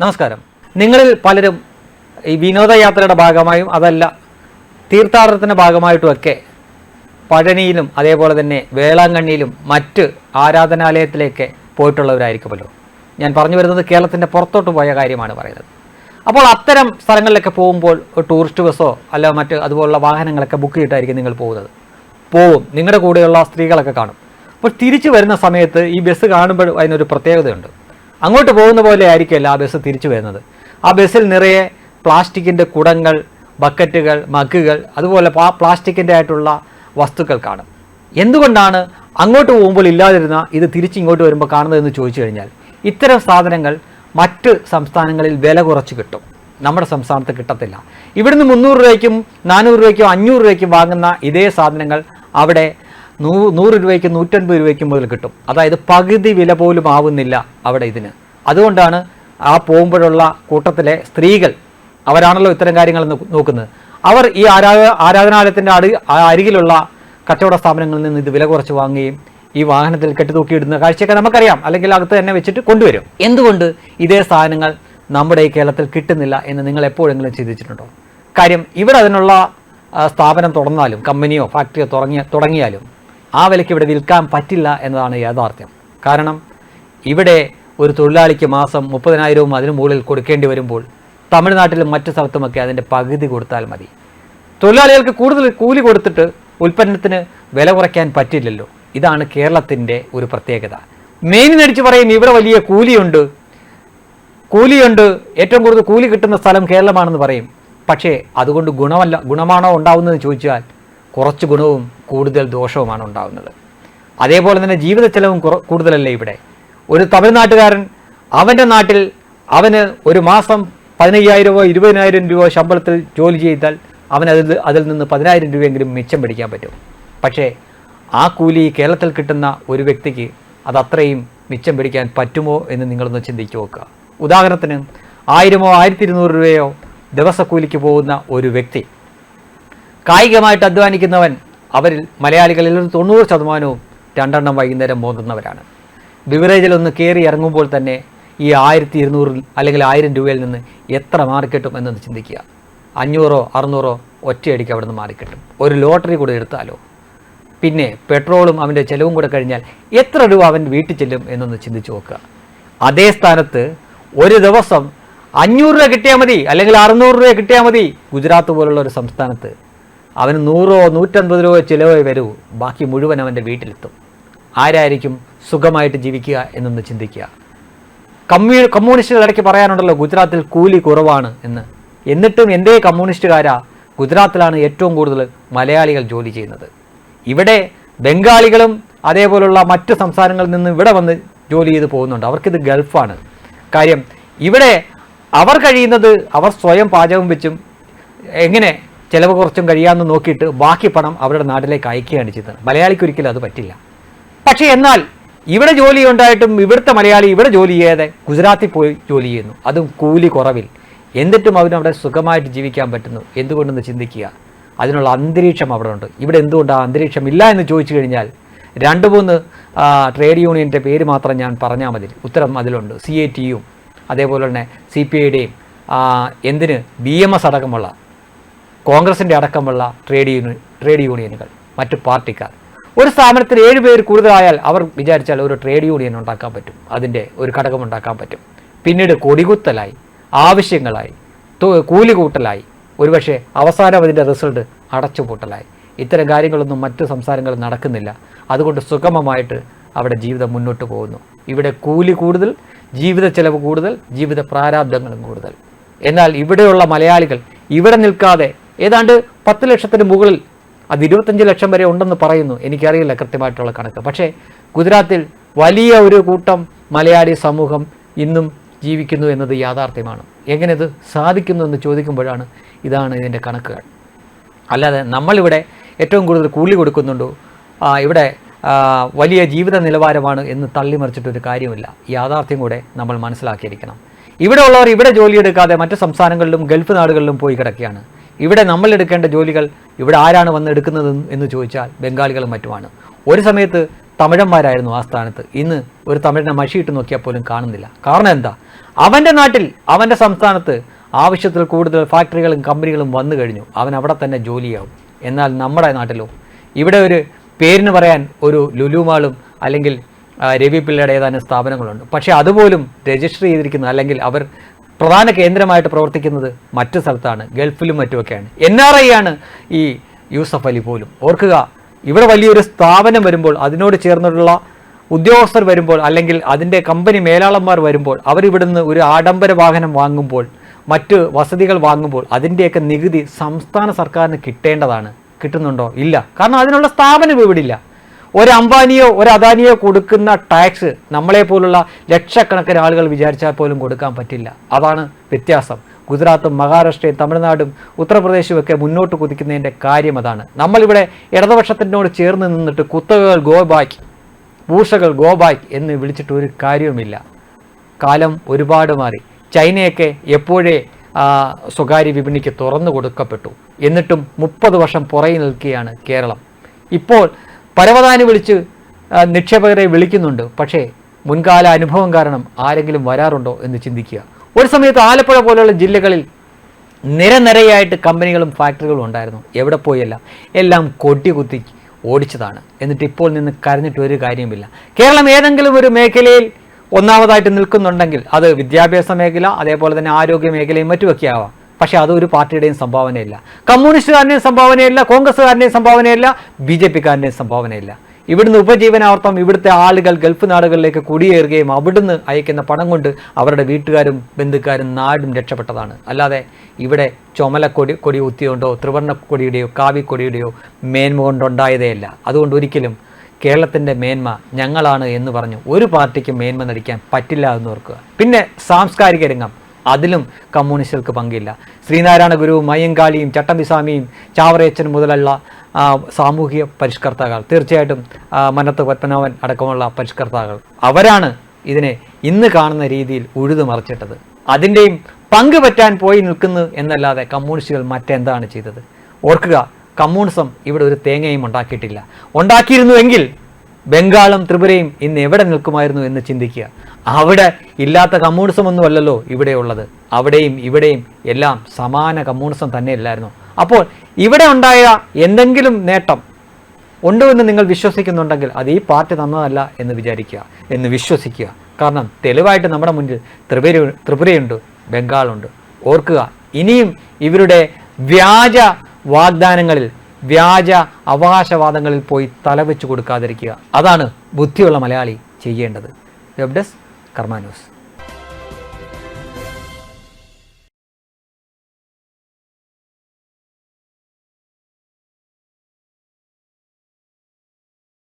നമസ്കാരം. നിങ്ങളിൽ പലരും ഈ വിനോദയാത്രയുടെ ഭാഗമായും അതല്ല തീർത്ഥാടനത്തിന്റെ ഭാഗമായിട്ടുമൊക്കെ പഴനിയിലും അതേപോലെ തന്നെ വേളാങ്കണ്ണിയിലും മറ്റ് ആരാധനാലയത്തിലേക്ക് പോയിട്ടുള്ളവരായിരിക്കുമല്ലോ. ഞാൻ പറഞ്ഞു വരുന്നത് കേരളത്തിന്റെ പുറത്തോട്ട് പോയ കാര്യമാണ് പറയുന്നത്. അപ്പോൾ അത്തരം സ്ഥലങ്ങളിലൊക്കെ പോകുമ്പോൾ ടൂറിസ്റ്റ് ബസ്സോ അല്ല മറ്റ് അതുപോലുള്ള വാഹനങ്ങളൊക്കെ ബുക്ക് ചെയ്തിട്ടായിരിക്കും നിങ്ങൾ പോകുന്നത്. പോവും. നിങ്ങളുടെ കൂടെയുള്ള സ്ത്രീകളൊക്കെ കാണും. അപ്പോൾ തിരിച്ചു വരുന്ന സമയത്ത് ഈ ബസ് കാണുമ്പോൾ അതിനൊരു പ്രത്യേകതയുണ്ട്. അങ്ങോട്ട് പോകുന്ന പോലെ ആയിരിക്കില്ല ആ ബസ് തിരിച്ചു വരുന്നത്. ആ ബസ്സിൽ നിറയെ പ്ലാസ്റ്റിക്കിന്റെ കുടങ്ങൾ ബക്കറ്റുകൾ മഗ്ഗുകൾ അതുപോലെ പ്ലാസ്റ്റിക്കിന്റെ ആയിട്ടുള്ള വസ്തുക്കൾ കാണും. എന്തുകൊണ്ടാണ് അങ്ങോട്ട് പോകുമ്പോൾ ഇല്ലാതിരുന്ന ഇത് തിരിച്ചിങ്ങോട്ട് വരുമ്പോൾ കാണുന്നതെന്ന് ചോദിച്ചു കഴിഞ്ഞാൽ ഇത്തരം സാധനങ്ങൾ മറ്റ് സംസ്ഥാനങ്ങളിൽ വില കുറച്ച് കിട്ടും. നമ്മുടെ സംസ്ഥാനത്ത് കിട്ടത്തില്ല. ഇവിടുന്ന് മുന്നൂറ് രൂപയ്ക്കും നാനൂറ് രൂപയ്ക്കും അഞ്ഞൂറ് രൂപയ്ക്കും വാങ്ങുന്ന ഇതേ സാധനങ്ങൾ അവിടെ നൂ നൂറ് രൂപയ്ക്ക് നൂറ്റൻപത് രൂപയ്ക്ക് മുതൽ കിട്ടും. അതായത് പകുതി വില പോലും ആവുന്നില്ല അവിടെ ഇതിന്. അതുകൊണ്ടാണ് ആ പോകുമ്പോഴുള്ള കൂട്ടത്തിലെ സ്ത്രീകൾ അവരാണല്ലോ ഇത്തരം കാര്യങ്ങൾ നോക്കുന്നത്. അവർ ഈ ആരാ ആരാധനാലയത്തിന്റെ അടി അരികിലുള്ള കച്ചവട സ്ഥാപനങ്ങളിൽ നിന്ന് ഇത് വില കുറച്ച് വാങ്ങുകയും ഈ വാഹനത്തിൽ കെട്ടിത്തൂക്കിയിടുന്ന കാഴ്ചയൊക്കെ നമുക്കറിയാം. അല്ലെങ്കിൽ അകത്ത് തന്നെ വെച്ചിട്ട് കൊണ്ടുവരും. എന്തുകൊണ്ട് ഇതേ സാധനങ്ങൾ നമ്മുടെ ഈ കേരളത്തിൽ കിട്ടുന്നില്ല എന്ന് നിങ്ങൾ എപ്പോഴെങ്കിലും ചിന്തിച്ചിട്ടുണ്ടോ? കാര്യം ഇവിടെ അതിനുള്ള സ്ഥാപനം തുടർന്നാലും കമ്പനിയോ ഫാക്ടറിയോ തുടങ്ങിയ തുടങ്ങിയാലും ആ വിലയ്ക്ക് ഇവിടെ വിൽക്കാൻ പറ്റില്ല എന്നതാണ് യാഥാർത്ഥ്യം. കാരണം ഇവിടെ ഒരു തൊഴിലാളിക്ക് മാസം മുപ്പതിനായിരവും അതിനു മുകളിൽ കൊടുക്കേണ്ടി വരുമ്പോൾ തമിഴ്നാട്ടിലും മറ്റു സ്ഥലത്തുമൊക്കെ അതിന്റെ പകുതി കൊടുത്താൽ മതി. തൊഴിലാളികൾക്ക് കൂടുതൽ കൂലി കൊടുത്തിട്ട് ഉൽപ്പന്നത്തിന് വില കുറയ്ക്കാൻ പറ്റില്ലല്ലോ. ഇതാണ് കേരളത്തിന്റെ ഒരു പ്രത്യേകത. മെയിനിനടിച്ച് പറയും ഇവിടെ വലിയ കൂലിയുണ്ട്. കൂലിയുണ്ട്. ഏറ്റവും കൂടുതൽ കൂലി കിട്ടുന്ന സ്ഥലം കേരളമാണെന്ന് പറയും. പക്ഷേ അതുകൊണ്ട് ഗുണമല്ല ഗുണമാണോ ഉണ്ടാവുന്നതെന്ന് ചോദിച്ചാൽ കുറച്ച് ഗുണവും കൂടുതൽ ദോഷവുമാണ് ഉണ്ടാകുന്നത് അതേപോലെ തന്നെ ജീവിത ചെലവും കൂടുതലല്ലേ ഇവിടെ? ഒരു തമിഴ്നാട്ടുകാരൻ അവന്റെ നാട്ടിൽ അവന് ഒരു മാസം പതിനയ്യായിരമോ ഇരുപതിനായിരം രൂപ ശമ്പളത്തിൽ ജോലി ചെയ്താൽ അവൻ അതിൽ അതിൽ നിന്ന് പതിനായിരം രൂപയെങ്കിലും മിച്ചം പിടിക്കാൻ പറ്റും. പക്ഷേ ആ കൂലി കേരളത്തിൽ കിട്ടുന്ന ഒരു വ്യക്തിക്ക് അത് അത്രയും മിച്ചം പിടിക്കാൻ പറ്റുമോ എന്ന് നിങ്ങളൊന്ന് ചിന്തിച്ചു നോക്കുക. ഉദാഹരണത്തിന് ആയിരമോ ആയിരത്തി ഇരുന്നൂറ് രൂപയോ ദിവസക്കൂലിക്ക് പോകുന്ന ഒരു വ്യക്തി കായികമായിട്ട് അധ്വാനിക്കുന്നവൻ അവരിൽ മലയാളികളിൽ ഒരു തൊണ്ണൂറ് ശതമാനവും രണ്ടെണ്ണം വൈകുന്നേരം മോതുന്നവരാണ്. ബിവറേജിൽ ഒന്ന് കയറി ഇറങ്ങുമ്പോൾ തന്നെ ഈ ആയിരത്തി ഇരുന്നൂറിൽ അല്ലെങ്കിൽ ആയിരം രൂപയിൽ നിന്ന് എത്ര മാറിക്കിട്ടും എന്നൊന്ന് ചിന്തിക്കുക. അഞ്ഞൂറോ അറുന്നൂറോ ഒറ്റയടിക്ക് അവിടെ നിന്ന് മാറിക്കിട്ടും ഒരു ലോട്ടറി കൂടെ എടുത്താലോ? പിന്നെ പെട്രോളും അവന്റെ ചിലവും കൂടെ കഴിഞ്ഞാൽ എത്ര രൂപ അവൻ വീട്ടിൽ ചെല്ലും എന്നൊന്ന് ചിന്തിച്ചു നോക്കുക. അതേ സ്ഥാനത്ത് ഒരു ദിവസം അഞ്ഞൂറ് രൂപ കിട്ടിയാൽ മതി അല്ലെങ്കിൽ അറുന്നൂറ് രൂപ കിട്ടിയാൽ മതി. ഗുജറാത്ത് പോലുള്ള ഒരു സംസ്ഥാനത്ത് അവന് നൂറോ നൂറ്റൻപത് രൂപ ചിലവേ വരൂ. ബാക്കി മുഴുവൻ അവന്റെ വീട്ടിലെത്തും. ആരായിരിക്കും സുഖമായിട്ട് ജീവിക്കുക എന്നൊന്ന് ചിന്തിക്കുക. കമ്മ്യൂ കമ്മ്യൂണിസ്റ്റുകൾ ഇടയ്ക്ക് പറയാനുണ്ടല്ലോ ഗുജറാത്തിൽ കൂലി കുറവാണ് എന്ന്. എന്നിട്ടും എന്തേ കമ്മ്യൂണിസ്റ്റുകാരാ ഗുജറാത്തിലാണ് ഏറ്റവും കൂടുതൽ മലയാളികൾ ജോലി ചെയ്യുന്നത്. ഇവിടെ ബംഗാളികളും അതേപോലുള്ള മറ്റ് സംസ്ഥാനങ്ങളിൽ നിന്ന് ഇവിടെ വന്ന് ജോലി ചെയ്ത് പോകുന്നുണ്ട്. അവർക്കിത് ഗൾഫാണ്. കാര്യം ഇവിടെ അവർ കഴിയുന്നത് അവർ സ്വയം പാചകം വെച്ചും എങ്ങനെ ചിലവ് കുറച്ചും കഴിയാമെന്ന് നോക്കിയിട്ട് ബാക്കി പണം അവരുടെ നാട്ടിലേക്ക് അയക്കുകയാണ് ചെയ്തത്. മലയാളിക്ക് ഒരിക്കലും അത് പറ്റില്ല. പക്ഷേ എന്നാൽ ഇവിടെ ജോലി ഉണ്ടായിട്ടും ഇവിടുത്തെ മലയാളി ഇവിടെ ജോലി ചെയ്യാതെ ഗുജറാത്തിൽ പോയി ജോലി ചെയ്യുന്നു. അതും കൂലി കുറവിൽ. എന്നിട്ടും അവന് അവിടെ സുഖമായിട്ട് ജീവിക്കാൻ പറ്റുന്നു. എന്തുകൊണ്ടെന്ന് ചിന്തിക്കുക? അതിനുള്ള അന്തരീക്ഷം അവിടെ ഉണ്ട്. ഇവിടെ എന്തുകൊണ്ട് ആ അന്തരീക്ഷം ഇല്ല എന്ന് ചോദിച്ചു കഴിഞ്ഞാൽ രണ്ട് മൂന്ന് ട്രേഡ് യൂണിയന്റെ പേര് മാത്രം ഞാൻ പറഞ്ഞാൽ മതി. ഉത്തരം അതിലുണ്ട്. സി എ ടിയും അതേപോലെ തന്നെ സി പി ഐയുടെയും എന്തിന് ബി എം എസ് അടക്കമുള്ള കോൺഗ്രസിന്റെ അടക്കമുള്ള ട്രേഡ് യൂണിയൻ ട്രേഡ് യൂണിയനുകൾ മറ്റു പാർട്ടിക്കാർ. ഒരു സ്ഥാപനത്തിൽ ഏഴ് പേര് കൂടുതലായാൽ അവർ വിചാരിച്ചാൽ ഒരു ട്രേഡ് യൂണിയൻ ഉണ്ടാക്കാൻ പറ്റും. അതിന്റെ ഒരു ഘടകം ഉണ്ടാക്കാൻ പറ്റും. പിന്നീട് കൊടികുത്തലായി ആവശ്യങ്ങളായി കൂലി കൂട്ടലായി ഒരുപക്ഷെ അവസാനം അതിന്റെ റിസൾട്ട് അടച്ചുപൂട്ടലായി. ഇത്തരം കാര്യങ്ങളൊന്നും മറ്റു സംസ്ഥാനങ്ങളിൽ നടക്കുന്നില്ല. അതുകൊണ്ട് സുഗമമായിട്ട് അവിടെ ജീവിതം മുന്നോട്ട് പോകുന്നു. ഇവിടെ കൂലി കൂടുതൽ ജീവിത ചെലവ് കൂടുതൽ ജീവിത പ്രാരാബ്ദങ്ങളും കൂടുതൽ. എന്നാൽ ഇവിടെയുള്ള മലയാളികൾ ഇവിടെ നിൽക്കാതെ ഏതാണ്ട് പത്ത് ലക്ഷത്തിന് മുകളിൽ അത് ഇരുപത്തഞ്ച് ലക്ഷം വരെ ഉണ്ടെന്ന് പറയുന്നു. എനിക്കറിയില്ല കൃത്യമായിട്ടുള്ള കണക്ക്. പക്ഷേ ഗുജറാത്തിൽ വലിയ ഒരു കൂട്ടം മലയാളി സമൂഹം ഇന്നും ജീവിക്കുന്നു എന്നത് യാഥാർത്ഥ്യമാണ്. എങ്ങനെ ഇത് സാധിക്കുന്നു എന്ന് ചോദിക്കുമ്പോഴാണ് ഇതാണ് ഇതിന്റെ കണക്കുകൾ. അല്ലാതെ നമ്മളിവിടെ ഏറ്റവും കൂടുതൽ കൂലി കൊടുക്കുന്നുണ്ടോ? ഇവിടെ വലിയ ജീവിത നിലവാരമാണ് എന്ന് തള്ളിമറിച്ചിട്ടൊരു കാര്യമില്ല. യാഥാർത്ഥ്യം കൂടെ നമ്മൾ മനസ്സിലാക്കിയിരിക്കണം. ഇവിടെ ഉള്ളവർ ഇവിടെ ജോലിയെടുക്കാതെ മറ്റു സംസ്ഥാനങ്ങളിലും ഗൾഫ് നാടുകളിലും പോയി കിടക്കുകയാണ്. ഇവിടെ നമ്മൾ എടുക്കേണ്ട ജോലികൾ ഇവിടെ ആരാണ് വന്ന് എടുക്കുന്നത് എന്ന് ചോദിച്ചാൽ ബംഗാളികളും മറ്റുമാണ്. ഒരു സമയത്ത് തമിഴന്മാരായിരുന്നു ആ സ്ഥാനത്ത്. ഇന്ന് ഒരു തമിഴനെ മഷിയിട്ട് നോക്കിയാൽ പോലും കാണുന്നില്ല. കാരണം എന്താ? അവന്റെ നാട്ടിൽ അവന്റെ സംസ്ഥാനത്ത് ആവശ്യത്തിൽ കൂടുതൽ ഫാക്ടറികളും കമ്പനികളും വന്നു കഴിഞ്ഞു. അവൻ അവിടെ തന്നെ ജോലിയാവും. എന്നാൽ നമ്മുടെ നാട്ടിലോ? ഇവിടെ ഒരു പേരിന് പറയാൻ ഒരു ലുലുമാളും അല്ലെങ്കിൽ രവി പിള്ളയുടെ ഏതാനും സ്ഥാപനങ്ങളുണ്ട്. പക്ഷേ അതുപോലും രജിസ്റ്റർ ചെയ്തിരിക്കുന്ന അല്ലെങ്കിൽ അവർ പ്രധാന കേന്ദ്രമായിട്ട് പ്രവർത്തിക്കുന്നത് മറ്റു സ്ഥലത്താണ് ഗൾഫിലും മറ്റുമൊക്കെയാണ്. എൻ ആർ ഐ ആണ് ഈ യൂസഫ് അലി പോലും. ഓർക്കുക ഇവിടെ വലിയൊരു സ്ഥാപനം വരുമ്പോൾ അതിനോട് ചേർന്നിട്ടുള്ള ഉദ്യോഗസ്ഥർ വരുമ്പോൾ അല്ലെങ്കിൽ അതിന്റെ കമ്പനി മേലാളന്മാർ വരുമ്പോൾ അവരിവിടുന്ന് ഒരു ആഡംബര വാഹനം വാങ്ങുമ്പോൾ മറ്റ് വസതികൾ വാങ്ങുമ്പോൾ അതിന്റെയൊക്കെ നികുതി സംസ്ഥാന സർക്കാരിന് കിട്ടേണ്ടതാണ്. കിട്ടുന്നുണ്ടോ? ഇല്ല. കാരണം അതിനുള്ള സ്ഥാപനം ഇവിടെ ഇല്ല. ഒരു അംബാനിയോ ഒരു അദാനിയോ കൊടുക്കുന്ന ടാക്സ് നമ്മളെ പോലുള്ള ലക്ഷക്കണക്കിന് ആളുകൾ വിചാരിച്ചാൽ പോലും കൊടുക്കാൻ പറ്റില്ല. അതാണ് വ്യത്യാസം. ഗുജറാത്തും മഹാരാഷ്ട്രയും തമിഴ്നാടും ഉത്തർപ്രദേശും ഒക്കെ മുന്നോട്ട് കുതിക്കുന്നതിന്റെ കാര്യം അതാണ്. നമ്മളിവിടെ ഇടതുപക്ഷത്തിനോട് ചേർന്ന് നിന്നിട്ട് കുത്തകകൾ ഗോ ബാക്ക് ഭൂഷകൾ ഗോ ബാക്ക് എന്ന് വിളിച്ചിട്ട് ഒരു കാര്യവുമില്ല. കാലം ഒരുപാട് മാറി. ചൈനയൊക്കെ എപ്പോഴേ സ്വകാര്യ വിപണിക്ക് തുറന്നു കൊടുക്കപ്പെട്ടു. എന്നിട്ടും മുപ്പത് വർഷം പുറകെ നിൽക്കുകയാണ് കേരളം. ഇപ്പോൾ പരവതാനി വിളിച്ച് നിക്ഷേപകരെ വിളിക്കുന്നുണ്ട്. പക്ഷേ മുൻകാല അനുഭവം കാരണം ആരെങ്കിലും വരാറുണ്ടോ എന്ന് ചിന്തിക്കുക. ഒരു സമയത്ത് ആലപ്പുഴ പോലെയുള്ള ജില്ലകളിൽ നിരനിരയായിട്ട് കമ്പനികളും ഫാക്ടറികളും ഉണ്ടായിരുന്നു. എവിടെ പോയല്ല എല്ലാം കൊട്ടി കുത്തി ഓടിച്ചതാണ്. എന്നിട്ട് ഇപ്പോൾ നിന്ന് കരഞ്ഞിട്ട് ഒരു കാര്യമില്ല കേരളം ഏതെങ്കിലും ഒരു മേഖലയിൽ ഒന്നാമതായിട്ട് നിൽക്കുന്നുണ്ടെങ്കിൽ അത് വിദ്യാഭ്യാസ മേഖല അതേപോലെ തന്നെ ആരോഗ്യ മേഖലയും മറ്റുമൊക്കെ ആവാം. പക്ഷേ അത് ഒരു പാർട്ടിയുടെയും സംഭാവനയില്ല. കമ്മ്യൂണിസ്റ്റുകാരന്റെയും സംഭാവനയില്ല കോൺഗ്രസ്സുകാരന്റെയും സംഭാവനയില്ല ബി ജെ പിക്കാരന്റെയും സംഭാവനയില്ല. ഇവിടുന്ന് ഉപജീവനാർത്ഥം ഇവിടുത്തെ ആളുകൾ ഗൾഫ് നാടുകളിലേക്ക് കുടിയേറുകയും അവിടുന്ന് അയക്കുന്ന പണം കൊണ്ട് അവരുടെ വീട്ടുകാരും ബന്ധുക്കാരും നാടും രക്ഷപ്പെട്ടതാണ്. അല്ലാതെ ഇവിടെ ചുമലക്കൊടി കൊടി ഉത്തിയോണ്ടോ ത്രിവർണക്കൊടിയുടെയോ കാവിക്കൊടിയുടെയോ മേന്മ കൊണ്ടുണ്ടായതേയല്ല അതുകൊണ്ട് ഒരിക്കലും കേരളത്തിന്റെ മേന്മ ഞങ്ങളാണ് എന്ന് പറഞ്ഞു ഒരു പാർട്ടിക്കും മേന്മ നടിക്കാൻ പറ്റില്ല എന്ന് ഓർക്കുക. പിന്നെ സാംസ്കാരിക രംഗം. അതിലും കമ്മ്യൂണിസ്റ്റുകൾക്ക് പങ്കില്ല. ശ്രീനാരായണ ഗുരു മയ്യങ്കാളിയും ചട്ടമ്പിസ്വാമിയും ചാവറയച്ചൻ മുതലുള്ള സാമൂഹിക പരിഷ്കർത്താക്കൾ തീർച്ചയായിട്ടും മനത്ത് പത്മനാഭൻ അടക്കമുള്ള പരിഷ്കർത്താക്കൾ അവരാണ് ഇതിനെ ഇന്ന് കാണുന്ന രീതിയിൽ ഉഴുതു മറിച്ചിട്ടത് അതിന്റെയും പങ്ക് പറ്റാൻ പോയി നിൽക്കുന്നു എന്നല്ലാതെ കമ്മ്യൂണിസ്റ്റുകൾ മറ്റെന്താണ് ചെയ്തത്? ഓർക്കുക കമ്മ്യൂണിസം ഇവിടെ ഒരു തേങ്ങയും ഉണ്ടാക്കിയിട്ടില്ല. ഉണ്ടാക്കിയിരുന്നുവെങ്കിൽ ബംഗാളും ത്രിപുരയും ഇന്ന് എവിടെ നിൽക്കുമായിരുന്നു എന്ന് ചിന്തിക്കുക. അവിടെ ഇല്ലാത്ത കമ്മ്യൂണിസം ഒന്നും അല്ലല്ലോ ഇവിടെയുള്ളത്. അവിടെയും ഇവിടെയും എല്ലാം സമാന കമ്മ്യൂണിസം തന്നെ തന്നെയല്ലായിരുന്നു. അപ്പോൾ ഇവിടെ ഉണ്ടായ എന്തെങ്കിലും നേട്ടം ഉണ്ടോ എന്ന് നിങ്ങൾ വിശ്വസിക്കുന്നുണ്ടെങ്കിൽ അത് ഈ പാർട്ടി തന്നതല്ല എന്ന് വിചാരിക്കുക എന്ന് വിശ്വസിക്കുക. കാരണം തെളിവായിട്ട് നമ്മുടെ മുന്നിൽ ത്രിപുര ത്രിപുരയുണ്ട് ബംഗാളുണ്ട്. ഓർക്കുക ഇനിയും ഇവരുടെ വ്യാജ വാഗ്ദാനങ്ങളിൽ വ്യാജ അവകാശവാദങ്ങളിൽ പോയി തലവെച്ച് കൊടുക്കാതിരിക്കുക. അതാണ് ബുദ്ധിയുള്ള മലയാളി ചെയ്യേണ്ടത്. Web desk Carmanos.